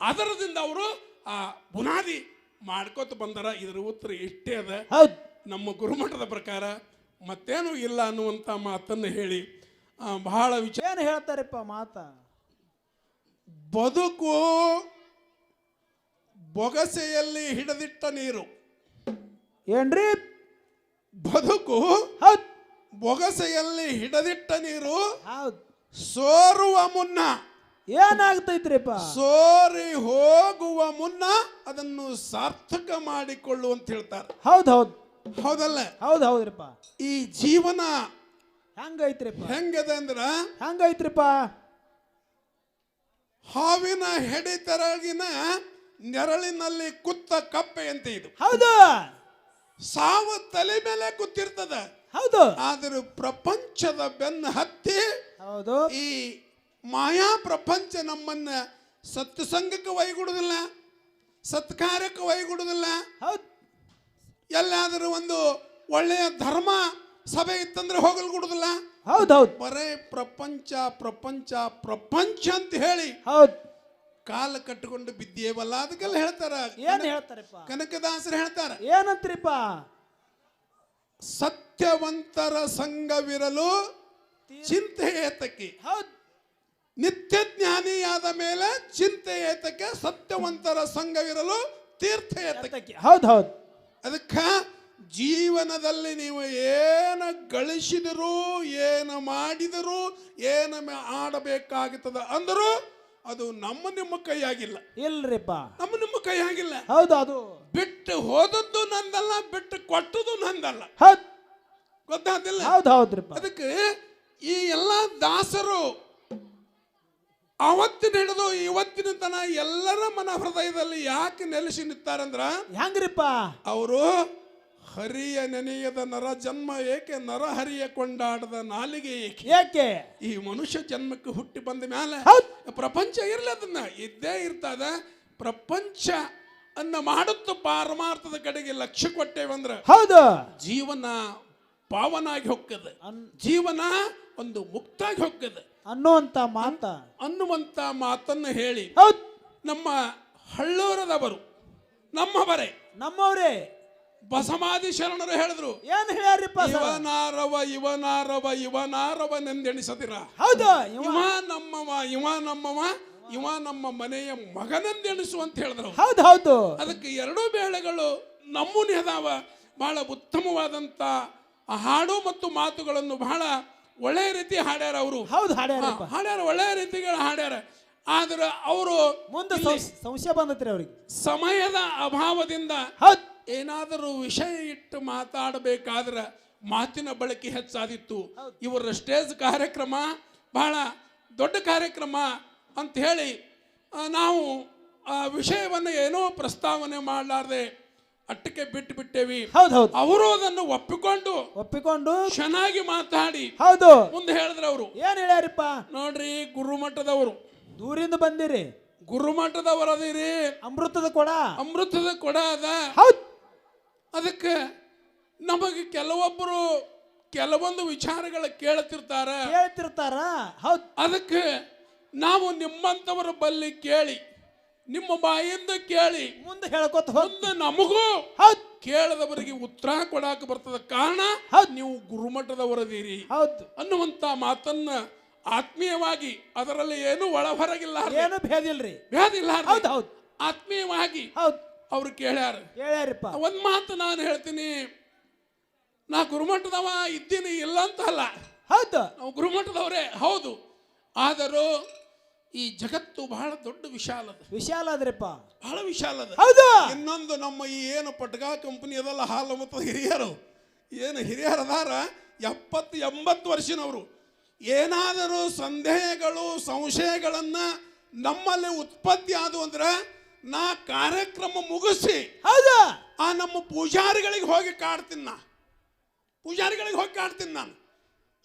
ಅದರದಿಂದ ಅವರು ಆ ಬುನಾದಿ ಮಾಡ್ಕೋತ ಬಂದಾರ. ಇದರ ಉತ್ತರ ಇಷ್ಟೇ ಅದ. ನಮ್ಮ ಗುರುಮಠದ ಪ್ರಕಾರ ಮತ್ತೇನು ಇಲ್ಲ ಅನ್ನುವಂಥ ಮಾತನ್ನು ಹೇಳಿ ಬಹಳ ವಿಚಾರ ಏನು ಹೇಳ್ತಾರಪ್ಪ ಮಾತ? ಬದುಕು ಬೊಗಸೆಯಲ್ಲಿ ಹಿಡಿದಿಟ್ಟ ನೀರು. ಏನ್ರಿ? ಬದುಕು ಬೊಗಸೆಯಲ್ಲಿ ಹಿಡದಿಟ್ಟ ನೀರು ಸೋರುವ ಮುನ್ನ. ಏನಾಗ್ತೈತ್ರಿಪ್ಪ? ಸೋರಿ ಹೋಗುವ ಮುನ್ನ ಅದನ್ನು ಸಾರ್ಥಕ ಮಾಡಿಕೊಳ್ಳು ಅಂತ ಹೇಳ್ತಾರೆ. ಹೌದ್ ಹೌದ್. ಹೌದಲ್ಲ? ಹೌದ್ ಹೌದ್ರಿಪ್ಪ. ಈ ಜೀವನ ಹೆಂಗೈತ್ರಿಪ್ಪ? ಹೆಂಗದೆ ಅಂದ್ರ? ಹೆಂಗೈತ್ರಿಪ್ಪ? ಹಾವಿನ ಹೆಡಿತರಗಿನ ನೆರಳಿನಲ್ಲಿ ಕುತ್ತ ಕಪ್ಪೆ ಅಂತ ಇದು. ಹೌದು. ಸಾವು ತಲೆ ಮೇಲೆ ಕೂತಿರ್ತದ. ಹೌದು. ಆದ್ರೆ ಪ್ರಪಂಚದ ಬೆನ್ನ ಹತ್ತಿ ಹೌದು. ಈ ಮಾಯಾ ಪ್ರಪಂಚ ನಮ್ಮನ್ನ ಸತ್ಸಂಗಕ್ಕೆ ವೈಗುಡುದಿಲ್ಲ ಸತ್ಕಾರಕ್ಕೆ ವೈಗುಡುದಿಲ್ಲ ಹೌದ್. ಎಲ್ಲಾದರೂ ಒಂದು ಒಳ್ಳೆಯ ಧರ್ಮ ಸಭೆ ಇತ್ತಂದ್ರೆ ಹೋಗಲು ಕೊಡುದಿಲ್ಲ ಹೌದೌದು ಹೌದ್. ಬರೇ ಪ್ರಪಂಚ ಪ್ರಪಂಚ ಪ್ರಪಂಚ ಅಂತ ಹೇಳಿ ಹೌದು. ಕಾಲ ಕಟ್ಟಿಕೊಂಡು ಬಿದ್ದೇವಲ್ಲ ಅದಕ್ಕೆಲ್ಲ ಹೇಳ್ತಾರ. ಏನ್ ಹೇಳ್ತಾರಪ್ಪ? ಕನಕದಾಸರು ಹೇಳ್ತಾರ. ಏನಂತ್ರಿಪ್ಪ? ಸತ್ಯವಂತರ ಸಂಘವಿರಲು ಚಿಂತೆ ಏತಕ್ಕೆ? ಹೌದು. ಮೇಲೆ ಚಿಂತೆ ಏತಕ್ಕೆ ಸತ್ಯವಂತರ ಸಂಘವಿರಲು ತೀರ್ಥ ಏತಕ್ಕೆ? ಹೌದು ಹೌದ್. ಅದಕ್ಕೆ ಜೀವನದಲ್ಲಿ ನೀವು ಏನು ಗಳಿಸಿದರೂ ಏನು ಮಾಡಿದರೂ ಏನು ಆಡಬೇಕಾಗುತ್ತದೆ ಆಡಬೇಕಾಗುತ್ತದ ಅಂದರೂ ಅದು ನಮ್ಮ ನಿಮ್ಮ ಕೈಯಾಗಿಲ್ಲ. ಇಲ್ರಿಪ್ಪ. ನಮ್ಮ ನಿಮ್ಮ ಕೈಯಾಗಿಲ್ಲ. ಹೌದು ಅದು. ಬಿಟ್ಟು ಹೋದದ್ದು ನಂದಲ್ಲ ಬಿಟ್ಟು ಕೊಟ್ಟದ್ದು ನಂದಲ್ಲ. ಹೌದ್. ಗೊತ್ತಾದಿಲ್ಲ? ಹೌದು ಹೌದ್ರಿಪ್ಪ. ಅದಕ್ಕೆ ಈ ಎಲ್ಲ ದಾಸರು ಅವತ್ತಿನ ಹಿಡಿದು ಇವತ್ತಿನ ತನ ಎಲ್ಲರ ಮನ ಹೃದಯದಲ್ಲಿ ಯಾಕೆ ನೆಲೆಸಿ ನಿಂತಾರಂದ್ರ ಹೆಂಗ್ರಿಪ್ಪ? ಅವರು ಹರಿಯ ನೆನೆಯದ ನರ ಜನ್ಮ ಏಕೆ ನರ ಹರಿಯ ಕೊಂಡಾಡದ ನಾಲಿಗೆ ಏಕೆ? ಏಕೆ? ಈ ಮನುಷ್ಯ ಜನ್ಮಕ್ಕೆ ಹುಟ್ಟಿ ಬಂದ ಮೇಲೆ ಪ್ರಪಂಚ ಇರಲಿ ಅದನ್ನ. ಇದ್ದೇ ಇರ್ತದ. ಪ್ರಪಂಚ ಅನ್ನ ಮಾಡುತ್ತ ಪಾರಮಾರ್ಥದ ಕಡೆಗೆ ಲಕ್ಷ್ಯ ಕೊಟ್ಟೇವಂದ್ರ ಹೌದು. ಜೀವನ ಪಾವನಾಗಿ ಹೊಕ್ಕದ ಜೀವನ ಒಂದು ಮುಕ್ತಾಗಿ ಹೊಕ್ಕದ ಅನ್ನುವಂತ ಮಾತ. ಅನ್ನುವಂತ ಮಾತನ್ನ ಹೇಳಿ ಹೌದು. ನಮ್ಮ ಹಳ್ಳೂರದವರು ನಮ್ಮವರೇ ನಮ್ಮವರೇ. ಬಸಮಾದಿ ಶರಣರು ಹೇಳಿದ್ರು ಏನ್ ಹೇಳ್ಯಾರಿಪ್ಪ ಸರ್? ಇವನಾರವ ಇವನಾರವ ಇವನಾರವನೆಂದೆಣಿಸದಿರ ಹೌದು ಇವ. ಇವ ನಮ್ಮವ ಇವ ನಮ್ಮವ ಇವ ನಮ್ಮ ಮನೆಯ ಮಗನೆಂದೆಣಿಸು ಅಂತ ಹೇಳಿದ್ರು. ಹೌದು ಹೌದು. ಅದಕ್ಕೆ ಎರಡೂ ಬೇಳೆಗಳು ನಮ್ಮೂನಿ ಅದಾವ ಬಹಳ ಉತ್ತಮವಾದಂತ ಆ ಹಾಡು ಮತ್ತು ಮಾತುಗಳನ್ನು ಬಹಳ ಒಳ್ಳೆಯ ರೀತಿ ಹಾಡ್ಯಾರ ಅವರು. ಹೌದು ಹಾಡ್ಯಾರ ಹಾಡ್ಯಾರ ಒಳ್ಳೆಯ ರೀತಿಗಳು ಹಾಡ್ಯಾರ. ಆದ್ರೆ ಅವರು ಮುಂದೆ ಸಂಶ್- ಸಂಶಯ ಬಂದತ್ರಿ ಅವ್ರಿಗೆ. ಸಮಯದ ಅಭಾವದಿಂದ ಏನಾದರೂ ವಿಷಯ ಇಟ್ಟು ಮಾತಾಡಬೇಕಾದ್ರೆ ಮಾತಿನ ಬಳಕೆ ಹೆಚ್ಚಾದಿತ್ತು. ಇವರ ಸ್ಟೇಜ್ ಕಾರ್ಯಕ್ರಮ ಬಹಳ ದೊಡ್ಡ ಕಾರ್ಯಕ್ರಮ ಅಂತ ಹೇಳಿ ನಾವು ಆ ವಿಷಯವನ್ನು ಏನೋ ಪ್ರಸ್ತಾವನೆ ಮಾಡಲಾರ್ದೆ ಅಟ್ಟಕ್ಕೆ ಬಿಟ್ಟು ಬಿಟ್ಟೇವಿ ಹೌದು ಹೌದ್. ಅವರು ಅದನ್ನು ಒಪ್ಪಿಕೊಂಡು ಒಪ್ಪಿಕೊಂಡು ಚೆನ್ನಾಗಿ ಮಾತಾಡಿ. ಹೌದು. ಮುಂದೆ ಹೇಳಿದ್ರೆ ಅವರು. ಏನ್ ಹೇಳ್ಯಾರಿಪ್ಪ? ನೋಡ್ರಿ ಗುರುಮಠದವರು. ದೂರಿಂದ ಬಂದಿರಿ. ಗುರುಮಠದವರದಿರಿ. ಅಮೃತದ ಕೊಡ. ಅಮೃತದ ಕೊಡ ಅದ. ಹೌದು. ಅದಕ್ಕೆ ನಮಗೆ ಕೆಲವೊಬ್ಬರು ಕೆಲವೊಂದು ವಿಚಾರಗಳ ಕೇಳುತ್ತಿರ್ತಾರ ಹೇಳ್ತಿರ್ತಾರ ಹೌದು. ಅದಕ್ಕೆ ನಾವು ನಿಮ್ಮಂತವರ ಬಲ್ಲಿ ಕೇಳಿ. ನಿಮ್ಮ ಬಾಯಿಂದ ಕೇಳಿ. ಮುಂದೆ ಹೇಳ್ಕೊತ ಮುಂದೆ ನಮಗೂ ಹೌದು. ಕೇಳದವರಿಗೆ ಉತ್ತರ ಕೊಡಾಕ ಬರ್ತದ ಕಾರಣ ಹೌದು. ನೀವು ಗುರುಮಠದವರದಿರಿ ಹೌದು. ಅನ್ನುವಂತ ಮಾತನ್ನ ಆತ್ಮೀಯವಾಗಿ ಅದರಲ್ಲಿ ಏನು ಒಳ ಹೊರಗಿಲ್ಲ ಏನು ಭೇದಿಲ್ರಿ ಭೇದಿಲ್ಲ ಹೌದು ಹೌದು. ಆತ್ಮೀಯವಾಗಿ ಹೌದು. ಅವ್ರು ಕೇಳ್ಯಾರ. ಕೇಳ್ಯಾರಪ್ಪ ಒಂದ್ ಮಾತು ನಾನು ಹೇಳ್ತೀನಿ. ನಾ ಗುರುಮಠದವ ಇದ್ದೀನಿ ಇಲ್ಲ ಅಂತ ಅಲ್ಲ. ಹೌದು. ನಾವು ಗುರುಮಠದವರೇ ಹೌದು. ಆದರೂ ಈ ಜಗತ್ತು ಬಹಳ ದೊಡ್ಡ ವಿಶಾಲದ ವಿಶಾಲ ಅದ್ರಪ್ಪ. ಬಹಳ ವಿಶಾಲದ ಹೌದು! ಇನ್ನೊಂದು ನಮ್ಮ ಈ ಏನು ಪಟ್ಗಾ ಕಂಪನಿ ಅದಲ್ಲ ಹಾಲು ಮತ್ತು ಹಿರಿಯರು ಏನು ಹಿರಿಯರ ಅದಾರ? ಎಪ್ಪತ್ತು ಎಂಬತ್ತು ವರ್ಷನವರು. ಏನಾದರೂ ಸಂದೇಹಗಳು ಸಂಶಯಗಳನ್ನು ನಮ್ಮಲ್ಲಿ ಉತ್ಪತ್ತಿ ಆದವು ಅಂದ್ರೆ ನಾ ಕಾರ್ಯಕ್ರಮ ಮುಗಿಸಿ ಹೌದು! ಆ ನಮ್ಮ ಪೂಜಾರಿಗಳಿಗೆ ಹೋಗಿ ಕಾಡ್ತೀನಿ ನಾ. ಪೂಜಾರಿಗಳಿಗೆ ಹೋಗಿ ಕಾಡ್ತೀನಿ ನಾನು.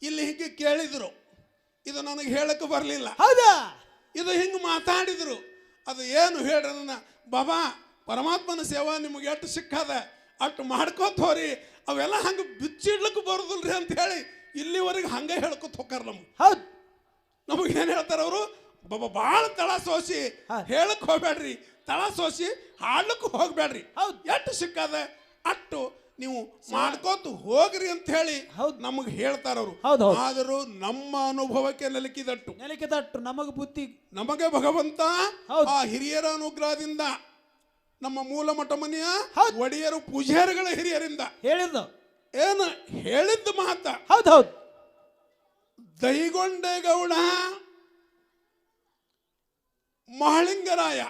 ಇಲ್ಲಿ ಹೀಗೆ ಕೇಳಿದರು. ಇದು ನನಗೆ ಹೇಳಕ್ಕೆ ಬರಲಿಲ್ಲ. ಹೌದು! ಇದು ಹಿಂಗೆ ಮಾತಾಡಿದರು. ಅದು ಏನು ಹೇಳ್ರನ್ನ ಬಾಬಾ ಪರಮಾತ್ಮನ ಸೇವಾ ನಿಮಗೆ ಎಷ್ಟು ಸಿಕ್ಕದ? ಅಷ್ಟು ಮಾಡ್ಕೋತ ಹೋರಿ. ಅವೆಲ್ಲ ಹಂಗೆ ಬಿಚ್ಚಿಡ್ಲಿಕ್ಕೆ ಬರೋದಿಲ್ರಿ ಅಂತ ಹೇಳಿ ಇಲ್ಲಿವರೆಗೆ ಹಂಗೆ ಹೇಳ್ಕೊತ ಹೋಗಾರ ನಮ್ಗೆ. ಹೌದು. ನಮಗೆ ಏನು ಹೇಳ್ತಾರೆ ಅವರು? ಬಾಬಾ ಭಾಳ ತಳ ಸೋಸಿ. ಹೇಳಕ್ಕೆ ಹೇಳಕ್ ಹೋಗ್ಬೇಡ್ರಿ ತಳ ಸೋಸಿ ಹಾಡ್ಲಿಕ್ಕೆ ಹೋಗ್ಬೇಡ್ರಿ ಹೌದು. ಎಷ್ಟು ಸಿಕ್ಕದ? ಅಟ್ಟು ನೀವು ಮಾಡ್ಕೋತ ಹೋಗ್ರಿ ಅಂತ ಹೇಳಿ ಹೌದು. ನಮಗೆ ಹೇಳ್ತಾರ ಅವರು. ಹೌದ್ ಹೌದ್. ಆದರೂ ನಮ್ಮ ಅನುಭವಕ್ಕೆ ನೆಲಕಿದಟ್ಟು. ನೆಲಕಿದಟ್ಟು ನಮಗೆ ಬುದ್ಧಿ. ನಮಗೆ ಭಗವಂತ ಹೌದ್. ಆ ಹಿರಿಯರ ಅನುಗ್ರಹದಿಂದ ನಮ್ಮ ಮೂಲ ಮಠ ಮನೆಯ ಹೌದ್. ಒಡೆಯರು ಪೂಜಾರಿಗಳ ಹಿರಿಯರಿಂದ ಹೇಳಿದ್ದು. ಏನು ಹೇಳಿದ್ದು ಮಾತ ಹೌದು ದೈಗೊಂಡೆ ಗೌಡ ಮಹಳಿಂಗರಾಯ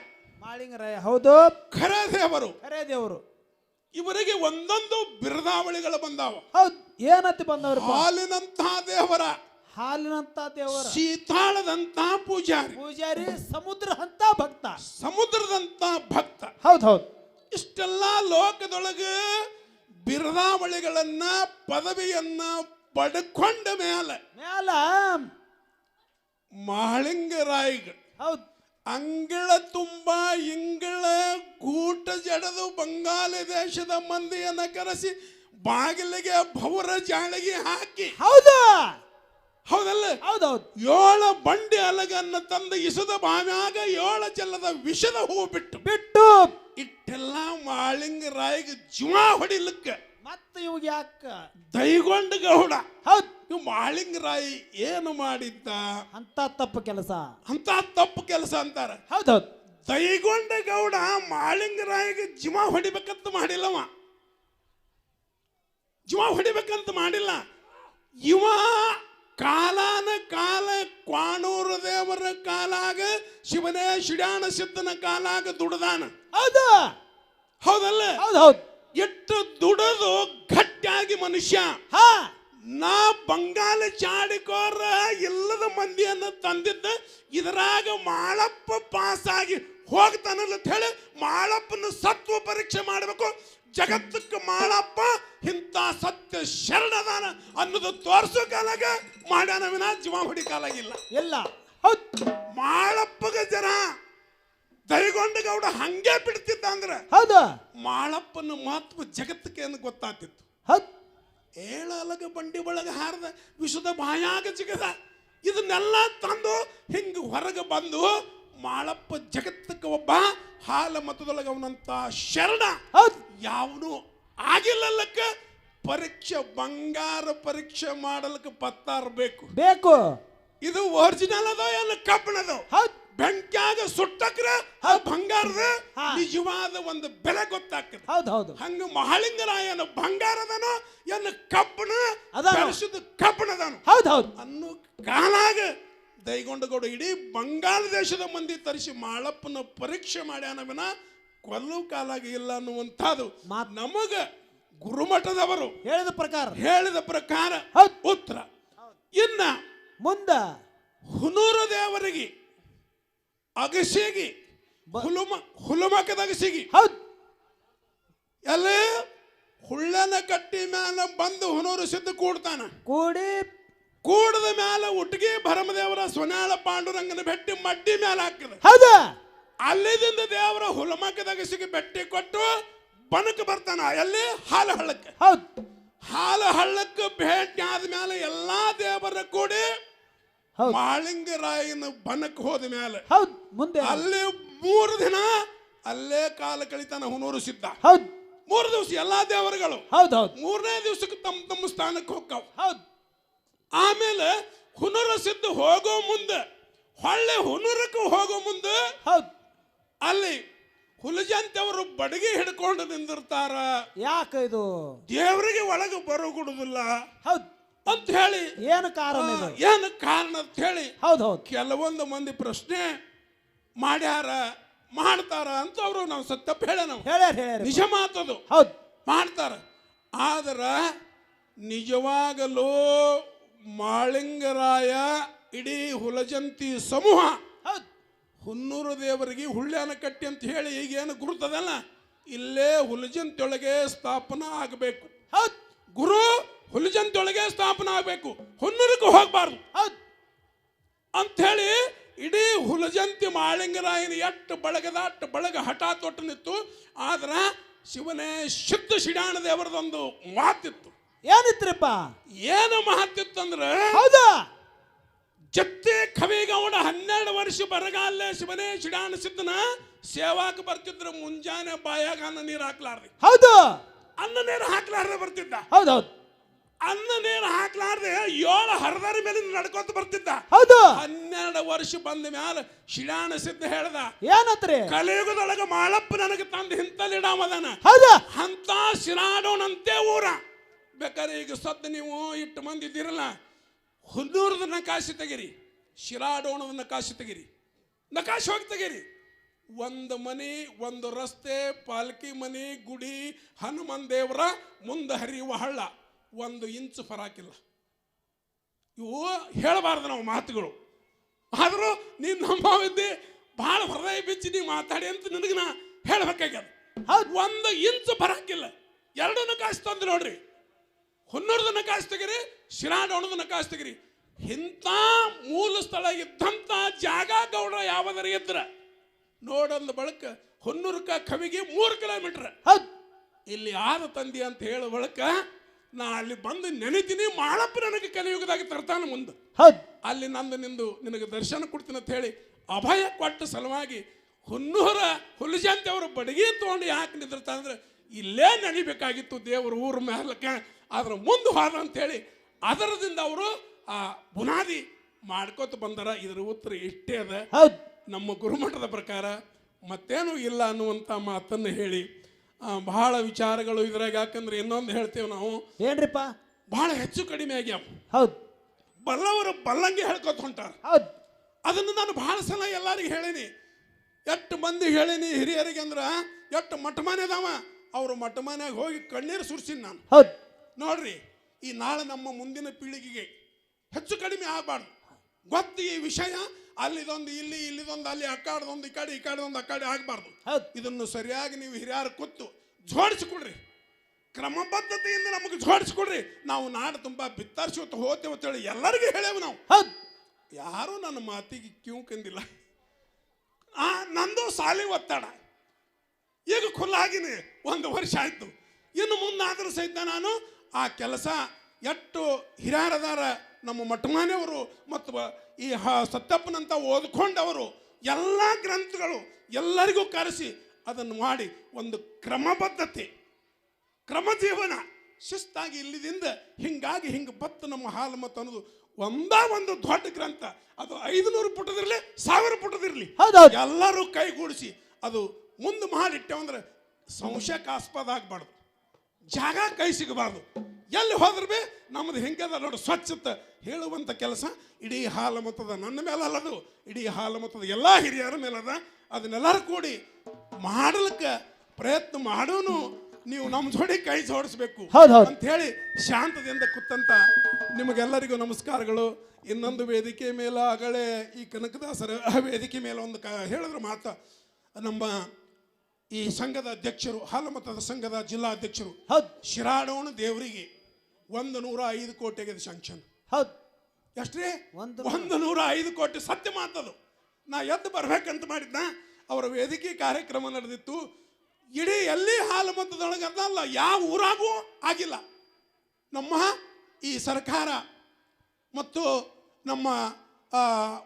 ಮಾಳಿಂಗರಾಯ ಹೌದು. ಖರೇ ದೇವರು. ಖರೇ ದೇವರು. ಇವರಿಗೆ ಒಂದೊಂದು ಬಿರುದಾವಳಿಗಳು ಬಂದಾವ. ಹೌದು ಏನಂತ ಬಂದವರು ಹಾಲಿನಂತಹ ದೇವರ ಹಾಲಿನಂತ ದೇವರ. ಶೀತಾಳದಂತಹ ಪೂಜಾರಿ ಪೂಜಾರಿ ಸಮುದ್ರ ಅಂತ ಭಕ್ತ. ಸಮುದ್ರದಂತ ಭಕ್ತ. ಹೌದು ಹೌದು. ಇಷ್ಟೆಲ್ಲ ಲೋಕದೊಳಗೆ ಬಿರುದಾವಳಿಗಳನ್ನ ಪದವಿಯನ್ನ ಪಡ್ಕೊಂಡ ಮೇಲೆ ಮ್ಯಾಲ ಮಹಳಿಂಗರಾಯಿಗ ಹೌದ್. ಅಂಗಳ ತುಂಬ ಇಂಗಳ ಕೂಟ ಜಡದು ಬಂಗಾಲ ದೇಶದ ಮಂದಿಯನ್ನ ಕರೆಸಿ ಬಾಗಿಲಿಗೆ ಭವರ ಜಾಳಗಿ ಹಾಕಿ. ಹೌದು? ಹೌದಲ್ಲ? ಹೌದೌದು. ಹೌದ್ ಏಳ ಬಂಡಿ ಅಲಗನ್ನ ತಂದು ಇಸದ ಬಾವ್ಯಾಗ ಏಳ ಚೆಲ್ಲದ ವಿಷದ ಹೂ ಬಿಟ್ಟು. ಬಿಟ್ಟು. ಇಟ್ಟೆಲ್ಲ ಮಾಳಿಂಗರಾಯಿಗೆ ಜೀವ ಹೊಡಿಲಿಕ್ಕೆ. ಮತ್ತೆ ಇವಾಗ ಯಾಕ? ದೈಗೊಂಡ ಗೌಡ. ಹೌದ್. ಇವ್ ಮಾಳಿಂಗರಾಯಿ ಏನು ಮಾಡಿದ್ದ? ಅಂತ ತಪ್ಪು ಕೆಲಸ. ಅಂತ ತಪ್ಪು ಕೆಲಸ ಅಂತಾರ. ಹೌದ್ ಹೌದ್. ದೈಗೊಂಡ ಗೌಡ ಮಾಳಿಂಗರಾಯಿಗೆ ಜಿಮ ಹೊಡಿಬೇಕಂತ ಮಾಡಿಲ್ಲವ. ಜಿಮ ಹೊಡಿಬೇಕಂತ ಮಾಡಿಲ್ಲ. ಇವ ಕಾಲಾನ ಕಾಲ ಕ್ವಾಣೂರು ದೇವರ ಕಾಲಾಗ ಶಿವನೇ ಶಿಡ್ಯಾಣ ಸಿದ್ಧನ ಕಾಲಾಗ ದುಡ್ದಾನ. ಹೌದು? ಹೌದಲ್ಲ? ಹೌದು ಹೌದು. ಎಷ್ಟು ದುಡದು ಗಟ್ಟಿಯಾಗಿ ಮನುಷ್ಯ. ಹಾ. ನಾ ಬಂಗಾಲ ಚಾಡಿಕೋರ ಇಲ್ಲದ ಮಂದಿಯನ್ನು ತಂದಿದ್ದ ಇದರಾಗ ಮಾಳಪ್ಪ ಪಾಸ್ ಆಗಿ ಹೋಗ್ತಾನಲ್ಲ ಅಂತ ಹೇಳಿ ಮಾಳಪ್ಪನ ಸತ್ವ ಪರೀಕ್ಷೆ ಮಾಡಬೇಕು. ಜಗತ್ತಕ್ಕೆ ಮಾಳಪ್ಪ ಇಂಥ ಸತ್ಯ ಶರಣದಾನ ಅನ್ನೋದು ತೋರಿಸೋ ಕಾಲಾಗ ಮಾಡ್ಯಾನ ವಿನ ಜೀವ ಹೊಡಿ ಕಾಲಾಗಿಲ್ಲ ಎಲ್ಲ ಹೌದು. ಮಾಳಪ್ಪಗ ಜನ ದೈಗೊಂಡ ಗೌಡ ಹಂಗೆ ಬಿಡ್ತಿದ್ದ ಅಂದ್ರೆ ಹೌದ? ಮಾಳಪ್ಪನ ಮಹತ್ವ ಜಗತ್ತಕ್ಕೆ ಅಂತ ಗೊತ್ತಾಗ್ತಿತ್ತು? ಹೇಳಲಗ ಏಳಲಗ ಬಂಡಿ ಒಳಗೆ ಹಾರದ ವಿಷದ ಬಾಯಾಗ ಜಿಗದ. ಇದನ್ನೆಲ್ಲ ತಂದು ಹಿಂಗ ಹೊರಗೆ ಬಂದು ಮಾಳಪ್ಪ ಜಗತ್ತಕ್ಕೆ ಒಬ್ಬ ಹಾಲ ಮತದೊಳಗೆ ಅವನಂತ ಶರಣ. ಯಾವನು ಆಗಿಲ್ಲಲ್ಲಕ್ಕ ಪರೀಕ್ಷೆ ಬಂಗಾರ ಪರೀಕ್ಷೆ ಮಾಡಲಿಕ್ಕೆ ಪತ್ತಾರ ಬೇಕು. ಬೇಕು. ಇದು ಒರಿಜಿನಲ್ ಅದೋ ಏನು ಕಬ್ಬಣದು? ಹೌದ್. ಬೆಂಕ್ಯಾಗ ಸುಟ್ಟಕ್ರ ಆ ಬಂಗಾರದ. ನಿಜವಾದ ಒಂದು ಬೆಲೆ ಗೊತ್ತಾಗ್ತದೆ. ಹೌದು ಹೌದು. ಹಂಗ ಮಹಾಲಿಂಗರಾಯನ ಬಂಗಾರದನು ಎನ್ನ ಕಬ್ಬಣ ಪರಿಶುದ್ಧ ಕಬ್ಬಣದನು. ಹೌದು ಹೌದು. ಅನ್ನು ಕಾಲಾಗ ದೈಗೊಂಡಗೌಡ ಇಡೀ ಬಂಗಾಳ ದೇಶದ ಮಂದಿ ತರಿಸಿ ಮಾಳಪ್ಪನ ಪರೀಕ್ಷೆ ಮಾಡ್ಯಾನ ವಿನ ಕೊಲ್ಲು ಕಾಲಾಗಿ ಇಲ್ಲ ಅನ್ನುವಂಥದ್ದು ನಮಗ ಗುರುಮಠದವರು ಹೇಳಿದ ಪ್ರಕಾರ. ಹೇಳಿದ ಪ್ರಕಾರ. ಉತ್ತರ. ಇನ್ನ ಮುಂದ ಹುನೂರ ದೇವರಿಗೆ ಅಗಸಿಗಿ ಹುಲುಮ ಹುಲುಮಕದ ಅಗಸಿಗಿ ಹೌದು. ಎಲ್ಲ? ಹುಳ್ಳನ ಕಟ್ಟಿ ಮ್ಯಾಲ ಬಂದು ಹುನೂರು ಸಿದ್ಧ ಕೂಡ್ತಾನ. ಕೂಡಿ. ಕೂಡದ ಮ್ಯಾಲ ಉಟ್ಗಿ ಭರಮದೇವರ ಸೊನಾಳ ಪಾಂಡುರಂಗನ ಬೆಟ್ಟಿ ಮಡ್ಡಿ ಮ್ಯಾಲ ಹಾಕಿದ ಹೌದು. ಅಲ್ಲಿದಿಂದ ದೇವರ ಹುಲಮಕದಗಸಿಗೆ ಬೆಟ್ಟಿ ಕೊಟ್ಟು ಬನಕ ಬರ್ತಾನ. ಎಲ್ಲಿ? ಹಾಲು ಹಳ್ಳಕ್ಕೆ. ಹೌದು. ಹಾಲು ಹಳ್ಳಕ್ಕೆ ಭೇಟಿ ಆದ ಎಲ್ಲಾ ದೇವರ ಕೂಡಿ ಮಾಳಿಂಗರಾಯನ ಬನಕ್ಕೆ ಹೋದ ಮೇಲೆ ಹೌದು ಮುಂದೆ ಅಲ್ಲಿ ಮೂರು ದಿನ ಅಲ್ಲೇ ಕಾಲ ಕಳಿತಾನ ಹುನೂರು ಸಿದ್ಧ. ಹೌದು. ಮೂರು ದಿವಸ ಎಲ್ಲಾ ದೇವರುಗಳು ಹೌದು ಹೌದ್. ಮೂರನೇ ದಿವಸಕ್ಕೆ ತಮ್ಮ ತಮ್ಮ ಸ್ಥಾನಕ್ಕೆ ಹೋಗ್ತಾವ. ಹೌದು. ಆಮೇಲೆ ಹುನೂರು ಸಿದ್ಧ ಹೋಗೋ ಮುಂದೆ ಹೊಳ್ಳೆ ಹುನರಕ್ಕೆ ಹೋಗೋ ಮುಂದೆ ಹೌದು. ಅಲ್ಲಿ ಹುಲಜಂತವರು ಬಡಗಿ ಹಿಡ್ಕೊಂಡು ನಿಂದಿರ್ತಾರ. ಯಾಕ ಇದು? ದೇವರಿಗೆ ಒಳಗೆ ಬರೋಗುಡುದಿಲ್ಲ. ಹೌದ್. ಅಂತ ಹೇಳಿ. ಏನು ಕಾರಣ ಇದು? ಏನು ಕಾರಣ ಅಂತ ಹೇಳಿ ಹೌದ್ ಹೌದ್. ಕೆಲವೊಂದು ಮಂದಿ ಪ್ರಶ್ನೆ ಮಾಡ್ಯಾರ ಮಾಡ್ತಾರ ಅಂತ ಅವರು ನಾವು ಸತ್ತಪ್ಪ ಹೇಳ ನಾವು. ಹೇಳ್ಯಾರ ಹೇಳ್ಯಾರ. ನಿಜ ಮಾತದು ಹೌದು. ಮಾಡ್ತಾರ. ಆದ್ರ ನಿಜವಾಗಲೂ ಮಾಳಿಂಗರಾಯ ಇಡೀ ಹುಲಜಂತಿ ಸಮೂಹ ಹೌದ್. ಹುನ್ನೂರು ದೇವರಿಗೆ ಹುಳ್ಳ್ಯಾನ ಕಟ್ಟಿ ಅಂತ ಹೇಳಿ ಈಗೇನು ಗುರುತದಲ್ಲ? ಇಲ್ಲೇ ಹುಲಜಂತಿಯೊಳಗೆ ಸ್ಥಾಪನಾ ಆಗಬೇಕು. ಹೌದ್. ಗುರು ಹುಲಜಂತಿಯೊಳಗೆ ಸ್ಥಾಪನೆ ಆಗಬೇಕು. ಹುನ್ನೂರಕ್ಕೂ ಹೋಗಬಾರ್ದು. ಅಂತ ಹೇಳಿ ಇಡೀ ಹುಲಜಂತಿ ಮಾಳಿಂಗರಾಯನ ಎಷ್ಟು ಬಳಗದ ಅಟ್ಟು ಬಳಗ ಹಠ ತೊಟ್ಟನಿತ್ತು. ಆದ್ರ ಶಿವನೇ ಶುದ್ಧ ಶಿಡಾಣ ದೇವರದೊಂದು ಮಾತಿತ್ತು ಏನಿತ್ರಪ್ಪ? ಏನು ಮಾತಿತ್ತು ಅಂದ್ರೆ ಹೌದಾ? ಚತ್ತೆ ಕವಿಗೌಡ ಹನ್ನೆರಡು ವರ್ಷ ಬರಗಾಲ ಶಿವನೇ ಶಿಡಾಣ ಸಿದ್ಧನ ಸೇವಾಕ್ ಬರ್ತಿದ್ರು. ಮುಂಜಾನೆ ಬಾಯಾಗ ಅನ್ನ ನೀರು ಹಾಕ್ಲಾರ್ರಿ ಹೌದು. ಅನ್ನ ನೀರು ಹಾಕ್ಲಾರ್ದೆ ಬರ್ತಿದ್ದ. ಹೌದೌದು. ಅನ್ನ ನೀರು ಹಾಕ್ಲಾರ್ದೆ ಏಳು ಹರದಾರಿ ಮೇಲೆ ನಡ್ಕೊಂತ ಬರ್ತಿದ್ದ. ಹೌದು. ಹನ್ನೆರಡು ವರ್ಷ ಬಂದ ಮ್ಯಾಲ ಶಿಡಾಣ ಸಿದ್ಧ ಹೇಳ್ದ ಏನತ್ರಿ? ಕಲಿಯುಗದೊಳಗ ಮಾಳಪ್ಪ ನನಗೆ ತಂದು ಹಿಂತಲಿಡಾಮದನ ಹೌದು. ಅಂತ ಶಿರಾಡೋಣಂತೆ ಊರ. ಬೇಕಾದ್ರೆ ಈಗ ಸದ್ದು ನೀವು ಇಟ್ಟು ಮಂದಿ ಇದ್ದೀರಲ್ಲ ಹುಲ್ಲೂರದ ನಕಾಶಿ ತೆಗಿರಿ ಶಿರಾಡೋಣದ ನಕಾಶಿ ತೆಗಿರಿ ನಕಾಶಿ ಹೋಗಿ ತೆಗಿರಿ. ಒಂದು ಮನೆ ಒಂದು ರಸ್ತೆ ಪಾಲ್ಕಿ ಮನೆ ಗುಡಿ ಹನುಮನ್ ದೇವರ ಮುಂದೆ ಹರಿಯುವ ಹಳ್ಳ. ಒಂದು ಇಂಚು ಫರಾಕಿಲ್ಲ. ಇವು ಹೇಳಬಾರ್ದು ನಾವು ಮಾತುಗಳು. ಆದರೂ ನೀನು ನಮ್ಮವಿದ್ದೆ ಭಾಳ ಹೃದಯ ಬಿಚ್ಚಿ ನೀವು ಮಾತಾಡಿ ಅಂತ ನಿನಗೆ ನಾ ಹೇಳಬೇಕಾಗ್ಯದ. ಹೌದು. ಒಂದು ಇಂಚು ಬರಾಕಿಲ್ಲ ಎರಡು ಕಾಸು ತಂದು ನೋಡ್ರಿ. ಹೊನ್ನೂರದ ಕಾಸು ತೆಗಿರಿ ಶಿರಾಡೋಣದ ಕಾಸು ತೆಗಿರಿ. ಇಂಥ ಮೂಲ ಸ್ಥಳ ಇದ್ದಂಥ ಜಾಗ ಗೌಡ ಯಾವದರ ಇದ್ರ ನೋಡಂದ ಬಳಕ ಹೊನ್ನೂರಕ್ಕ ಕವಿಗೆ ಮೂರು ಕಿಲೋಮೀಟರ್. ಹೌದು. ಇಲ್ಲಿ ಯಾರು ತಂದಿ ಅಂತ ಹೇಳೋ ಬಳಕ ನಾ ಅಲ್ಲಿ ಬಂದು ನೆನಿತೀನಿ ಮಾಳಪ್ಪ ನನಗೆ ಕಲಿಯುಗದಾಗ ತರ್ತಾನೆ ಮುಂದೆ. ಹೌದು. ಅಲ್ಲಿ ನಂದು ನಿಂದು ನಿನಗೆ ದರ್ಶನ ಕೊಡ್ತೀನಿ ಅಂತ ಹೇಳಿ ಅಭಯ ಕೊಟ್ಟ ಸಲುವಾಗಿ ಹುನ್ನೂರ ಹುಲಿಜಾಂತಿ ಅವರು ಬಡಗಿ ತೊಗೊಂಡು ಯಾಕೆ ನಿಂದಿರ್ತಾಂದ್ರೆ ಇಲ್ಲೇ ನಡಿಬೇಕಾಗಿತ್ತು ದೇವರು ಊರ ಮೇಲಕ್ಕೆ ಆದ್ರೆ ಮುಂದೆ ಹೋದ ಅಂತೇಳಿ ಅದರದಿಂದ ಅವರು ಆ ಬುನಾದಿ ಮಾಡ್ಕೋತ ಬಂದಾರ. ಇದರ ಉತ್ತರ ಇಷ್ಟೇ ಅದ. ನಮ್ಮ ಗುರುಮಠದ ಪ್ರಕಾರ ಮತ್ತೇನು ಇಲ್ಲ ಅನ್ನುವಂಥ ಮಾತನ್ನು ಹೇಳಿ ಬಹಳ ವಿಚಾರಗಳು ಇದ್ರಾಗ ಯಾಕಂದ್ರೆ ಇನ್ನೊಂದು ಹೇಳ್ತೇವೆ ನಾವು. ಏನ್ರಿಪ್ಪ? ಬಹಳ ಹೆಚ್ಚು ಕಡಿಮೆ ಆಗ್ಯಾವ. ಹೌದು. ಬಲ್ಲವರು ಬಲ್ಲಂಗೆ ಹೇಳ್ಕೊತ ಹೊಂಟಾರ. ಹೌದು. ಅದನ್ನು ನಾನು ಬಹಳ ಸಲ ಎಲ್ಲರಿಗೆ ಹೇಳೀನಿ. ಎಷ್ಟು ಮಂದಿ ಹೇಳೀನಿ ಹಿರಿಯರಿಗೆ ಅಂದ್ರೆ ಎಷ್ಟು ಮಠ ಮನೆ ಅದಾವ. ಅವ್ರ ಮಠ ಮನೆಯಾಗ ಹೋಗಿ ಕಣ್ಣೀರು ಸುರಿಸಿನಿ ನಾನು. ಹೌದು. ನೋಡ್ರಿ ಈ ನಾಳೆ ನಮ್ಮ ಮುಂದಿನ ಪೀಳಿಗೆಗೆ ಹೆಚ್ಚು ಕಡಿಮೆ ಆಗಬಾರ್ದು. ಗೊತ್ತು ಈ ವಿಷಯ ಅಲ್ಲಿದೊಂದು ಇಲ್ಲಿ ಇಲ್ಲಿದೊಂದು ಅಲ್ಲಿ ಅಕ್ಕಾಡ್ದೊಂದು ಕಾಡ್ದೊಂದು ಈ ಕಡೆ ಈ ಕಡೆದೊಂದು ಆ ಕಡೆ ಆಗಬಾರ್ದು. ಹೌದು. ಇದನ್ನು ಸರಿಯಾಗಿ ನೀವು ಹಿರಿಯರು ಕೂತು ಜೋಡಿಸಿಕೊಡ್ರಿ ಕ್ರಮಬದ್ಧತೆಯಿಂದ ನಮಗೆ ಜೋಡಿಸ್ಕೊಡ್ರಿ ನಾವು ನಾಡು ತುಂಬ ಬಿತ್ತರಿಸೋತ ಹೋಗ್ತೇವೆ ಅಂತೇಳಿ ಎಲ್ಲರಿಗೂ ಹೇಳೇವು ನಾವು. ಹೌದು. ಯಾರೂ ನನ್ನ ಮಾತಿಗೆ ಕ್ಯೂ ಕಂದಿಲ್ಲ ಆ ನಂದು ಸಾಲಿ ಒತ್ತಡ. ಈಗ ಖುಲ್ಲಾಗಿನಿ ಒಂದು ವರ್ಷ ಆಯ್ತು. ಇನ್ನು ಮುಂದಾದರೂ ಸಹಿತ ನಾನು ಆ ಕೆಲಸ ಎಷ್ಟು ಹಿರಿಯರದಾರ ನಮ್ಮ ಮಠಮಾನೆಯವರು ಮತ್ತು ಈ ಹ ಸತ್ಯಪ್ಪನಂತ ಓದ್ಕೊಂಡವರು ಎಲ್ಲ ಗ್ರಂಥಗಳು ಎಲ್ಲರಿಗೂ ಕರೆಸಿ ಅದನ್ನು ಮಾಡಿ ಒಂದು ಕ್ರಮಬದ್ಧತೆ ಕ್ರಮ ಜೀವನ ಶಿಸ್ತಾಗಿ ಇಲ್ಲಿದಿಂದ ಹಿಂಗಾಗಿ ಹಿಂಗೆ ಬತ್ತು ನಮ್ಮ ಹಾಲು ಮತ್ತು ಅನ್ನೋದು ಒಂದಾ ಒಂದು ದೊಡ್ಡ ಗ್ರಂಥ. ಅದು ಐದುನೂರು ಪುಟದಿರಲಿ ಸಾವಿರ ಪುಟದಿರಲಿ. ಎಲ್ಲರೂ ಕೈಗೂಡಿಸಿ ಅದು ಮುಂದೆ ಮಾಡಿಟ್ಟೆವಂದ್ರೆ ಸಂಶಯಕಾಸ್ಪದ ಆಗಬಾರ್ದು. ಜಾಗ ಕೈ ಸಿಗಬಾರ್ದು. ಎಲ್ಲಿ ಹೋದ್ರೆ ಬಿ ನಮ್ಮದು ಹೆಂಗದ ನೋಡು ಸ್ವಚ್ಛತೆ ಹೇಳುವಂಥ ಕೆಲಸ ಇಡೀ ಹಾಲು ಮತದ ನನ್ನ ಮೇಲೆ ಅಲ್ಲದು. ಇಡೀ ಹಾಲು ಮತದ ಎಲ್ಲ ಹಿರಿಯರ ಮೇಲದ ಅದನ್ನೆಲ್ಲರೂ ಕೂಡಿ ಮಾಡಲಿಕ್ಕೆ ಪ್ರಯತ್ನ ಮಾಡೋನು ನೀವು ನಮ್ಮ ಜೋಡಿ ಕೈ ಜೋಡಿಸ್ಬೇಕು. ಅಂತ ಹೇಳಿ ಶಾಂತದಿಂದ ಕುತ್ತಂತ ನಿಮಗೆಲ್ಲರಿಗೂ ನಮಸ್ಕಾರಗಳು. ಇನ್ನೊಂದು ವೇದಿಕೆ ಮೇಲೆ ಆಗಲೇ ಈ ಕನಕದಾಸರ ವೇದಿಕೆ ಮೇಲೆ ಒಂದು ಕ ಹೇಳಿದ್ರು ಮಾತು ನಮ್ಮ ಈ ಸಂಘದ ಅಧ್ಯಕ್ಷರು ಹಾಲಮತದ ಸಂಘದ ಜಿಲ್ಲಾ ಅಧ್ಯಕ್ಷರು ಹೌದು. ಶಿರಾಡೋಣ ದೇವರಿಗೆ ಒಂದು ನೂರ ಐದು ಕೋಟಿಗೆ ಶಾಂಕ್ಷನ್ ಹೌದು. ಎಷ್ಟ್ರಿ? ಒಂದು ಒಂದು ನೂರ ಐದು ಕೋಟಿ. ಸತ್ಯ ಮಾತದು ನಾ ಎದ್ದು ಬರ್ಬೇಕಂತ ಮಾಡಿದ್ನ. ಅವರ ವೇದಿಕೆ ಕಾರ್ಯಕ್ರಮ ನಡೆದಿತ್ತು. ಇಡೀ ಎಲ್ಲಿ ಹಾಲು ಮತದೊಳಗೆ ಅದಲ್ಲ ಯಾವ ಊರಾಗೂ ಆಗಿಲ್ಲ. ನಮ್ಮ ಈ ಸರ್ಕಾರ ಮತ್ತು ನಮ್ಮ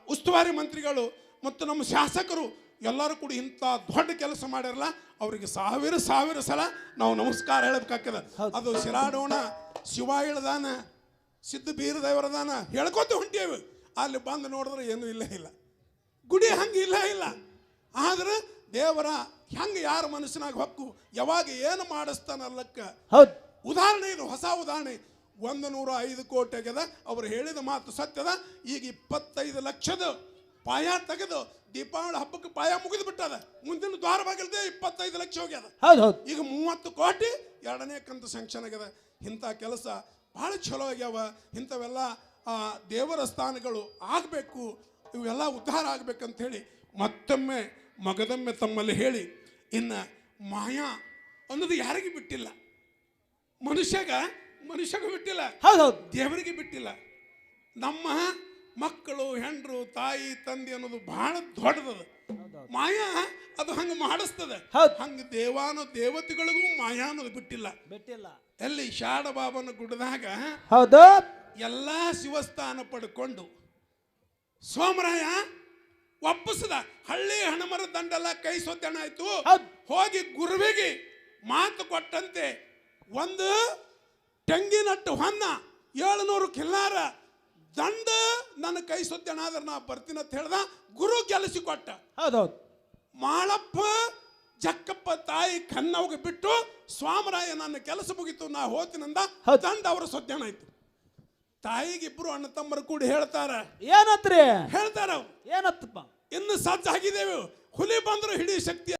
ಉಸ್ತುವಾರಿ ಮಂತ್ರಿಗಳು ಮತ್ತು ನಮ್ಮ ಶಾಸಕರು ಎಲ್ಲರೂ ಕೂಡ ಇಂಥ ದೊಡ್ಡ ಕೆಲಸ ಮಾಡಿರಲ್ಲ ಅವರಿಗೆ ಸಾವಿರ ಸಾವಿರ ಸಲ ನಾವು ನಮಸ್ಕಾರ ಹೇಳಬೇಕಾಗ್ತದೆ ಅದು ಶಿರಾಡೋಣ ಶಿವ ಇಳ್ದಾನ ಸಿದ್ಧ ಬೀರದೇವರದಾನ ಹೇಳ್ಕೊತ ಹೊಂಟೇವಿ. ಅಲ್ಲಿ ಬಂದು ನೋಡಿದ್ರೆ ಏನೂ ಇಲ್ಲ ಇಲ್ಲ. ಗುಡಿ ಹಂಗೆ ಇಲ್ಲ ಇಲ್ಲ. ಆದ್ರೆ ದೇವರ ಹೆಂಗೆ ಯಾರ ಮನಸ್ಸಿನಾಗ ಹೊಕ್ಕು ಯಾವಾಗ ಏನು ಮಾಡಿಸ್ತಾನಲ್ಲಕ್ಕ ಉದಾಹರಣೆ ಇದು ಹೊಸ ಉದಾಹರಣೆ. ಒಂದು ನೂರ ಐದು ಕೋಟಿ ಆಗ್ಯದ ಅವ್ರು ಹೇಳಿದ ಮಾತು ಸತ್ಯದ. ಈಗ ಇಪ್ಪತ್ತೈದು ಲಕ್ಷದ ಪಾಯ ತೆಗೆದು ದೀಪಾವಳಿ ಹಬ್ಬಕ್ಕೆ ಪಾಯ ಮುಗಿದು ಬಿಟ್ಟದ. ಮುಂದಿನ ದ್ವಾರ ಬಾಗಿಲ್ದೆ ಇಪ್ಪತ್ತೈದು ಲಕ್ಷ ಹೋಗ್ಯದ. ಹೌದು ಹೌದು. ಈಗ ಮೂವತ್ತು ಕೋಟಿ ಎರಡನೇ ಕಂತು ಸ್ಯಾಂಕ್ಷನ್ ಆಗ್ಯದ. ಇಂಥ ಕೆಲಸ ಭಾಳ ಚಲೋ ಆಗ್ಯಾವ. ಇಂಥವೆಲ್ಲ ಆ, ದೇವರ ಸ್ಥಾನಗಳು ಆಗಬೇಕು ಇವೆಲ್ಲ ಉದ್ಧಾರ ಆಗ್ಬೇಕಂತ ಹೇಳಿ ಮತ್ತೊಮ್ಮೆ ಮಗದೊಮ್ಮೆ ತಮ್ಮಲ್ಲಿ ಹೇಳಿ ಇನ್ನು ಮಾಯಾ ಅನ್ನೋದು ಯಾರಿಗೂ ಬಿಟ್ಟಿಲ್ಲ. ಮನುಷ್ಯಗ ಮನುಷ್ಯಗೂ ಬಿಟ್ಟಿಲ್ಲ. ಹೌದು. ದೇವರಿಗೆ ಬಿಟ್ಟಿಲ್ಲ. ನಮ್ಮ ಮಕ್ಕಳು ಹೆಂಡರು ತಾಯಿ ತಂದೆ ಅನ್ನೋದು ಬಹಳ ದೊಡ್ಡದದು. ಮಾಯಾ ಅದು ಹಂಗೆ ಮಾಡಿಸ್ತದೆ. ಹಂಗ ದೇವಾನು ದೇವತೆಗಳಿಗೂ ಮಾಯಾ ಅನ್ನೋದು ಬಿಟ್ಟಿಲ್ಲ. ಬಿಟ್ಟಿಲ್ಲ. ಎಲ್ಲಿ ಶಾಡ ಬಾಬನ ಗುಡ್ಡದಾಗ ಹೌದು. ಎಲ್ಲ ಶಿವಸ್ಥಾನ ಪಡ್ಕೊಂಡು ಸೋಮರಾಯ ಒಪ್ಪಿಸದ. ಹಳ್ಳಿ ಹಣಮರ ದಂಡೆಲ್ಲ ಕೈ ಸೊದ್ದಣ ಆಯ್ತು. ಹೋಗಿ ಗುರುವಿಗೆ ಮಾತು ಕೊಟ್ಟಂತೆ. ಒಂದು ತೆಂಗಿನಟ್ಟು ಹೊನ್ನ ಏಳುನೂರು ಕಿಲ್ಲಾರ ದಂಡ ನನ್ನ ಕೈ ಸುದ್ದಿನಾದ್ರೆ ಆದ್ರೆ ನಾ ಬರ್ತೀನಿ ಅಂತ ಹೇಳ್ದ ಗುರು ಗೆಲ್ಲಿಸಿ ಕೊಟ್ಟ. ಹೌದೌದು. ಮಾಳಪ್ಪ ಜಕ್ಕಪ್ಪ ತಾಯಿ ಕನ್ನವ್ಗೆ ಬಿಟ್ಟು ಸ್ವಾಮರಾಯ ನನ್ನ ಕೆಲಸ ಮುಗಿತು ನಾ ಹೋತಿನಂದ. ದಂಡ ಅವರ ಆಯ್ತು. ತಾಯಿಗೆ ಇಬ್ರು ಅಣ್ಣ ತಮ್ಮರು ಕೂಡಿ ಹೇಳ್ತಾರ. ಏನತ್ರಿ? ಹೇಳ್ತಾರ ಏನತ್ತಪ್ಪ? ಇನ್ನು ಸಜ್ಜಾಗಿದ್ದೇವೆ. ಹುಲಿ ಬಂದ್ರು ಹಿಡಿ ಶಕ್ತಿ